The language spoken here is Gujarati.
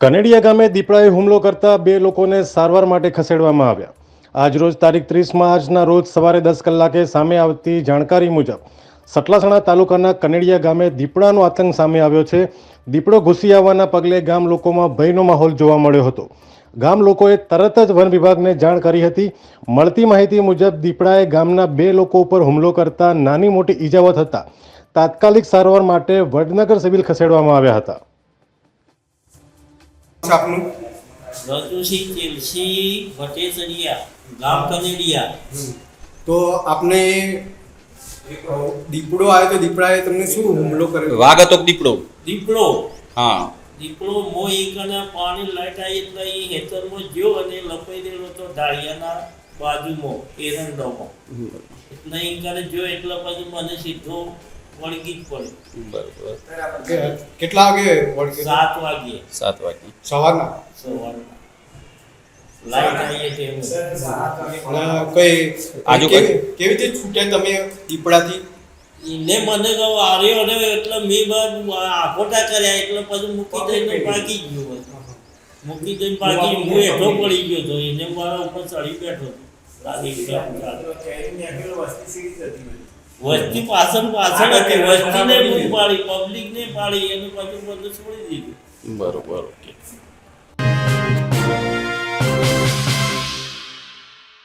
કનેડિયા ગામે દીપડાએ હુમલો કરતા બે લોકોને સારવાર માટે ખસેડવામાં આવ્યા. આજરોજ તારીખ ત્રીસ માર્ચના રોજ સવારે દસ કલાકે સામે આવતી જાણકારી મુજબ સટલાસણા તાલુકાના કનેડિયા ગામે દીપડાનો આતંક સામે આવ્યો છે. દીપડો ઘૂસી આવવાના પગલે ગામ લોકોમાં ભયનો માહોલ જોવા મળ્યો હતો. ગામ લોકોએ તરત જ વન વિભાગને જાણ કરી હતી. મળતી માહિતી મુજબ દીપડાએ ગામના બે લોકો ઉપર હુમલો કરતા નાની મોટી ઈજાઓ થતા તાત્કાલિક સારવાર માટે વડનગર સિવિલ ખસેડવામાં આવ્યા હતા. આપનું રતુસિંહ ચેલસી ભટેસરિયા ગામ કનેડિયા. તો આપને દીપડો આવ્યો તો દીપડાએ તમને શું હુમલો કર્યો વાઘ હતો દીપડો. દીપડો? હા. દીપડો મો એકના પાણી લાઈટ આવી એટલે એ હેતરમાં ગયો અને લપાઈ દેલો તો ઢાળિયાના બાજુમાં એરંડોમાં. એટલે એ કરે જો એટલે પછી મને સીધો વળગી જ પડે બરોબર. કેટલા વાગે વળગે સાત વાગે. સાત વાગે. સવારના? સવારના લાઈટ આવી એટલે અને કઈ આજુ કેવી કેવી રીતે છૂટ્યા તમે દીપડાથી એને મને કહો આર્યો ને એટલે મેં આખોટા કર્યા એટલે પછી મૂકી દઈને પાકી ગયો. મૂકી દઈને પાકી હું એટલો પડી ગયો તો એને મારા ઉપર ચડી બેઠો લાદી વસ્તી પાછળ પાછળ હતી. વસ્તીને બૂમ પાડી પબ્લિકને પાડી એનું પાછું બધું છોડી દીધું. બરોબર ઓકે.